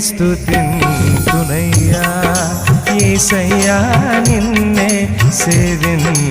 స్థుతింతునయ్యా సయ్యా నిన్నే సేవిన్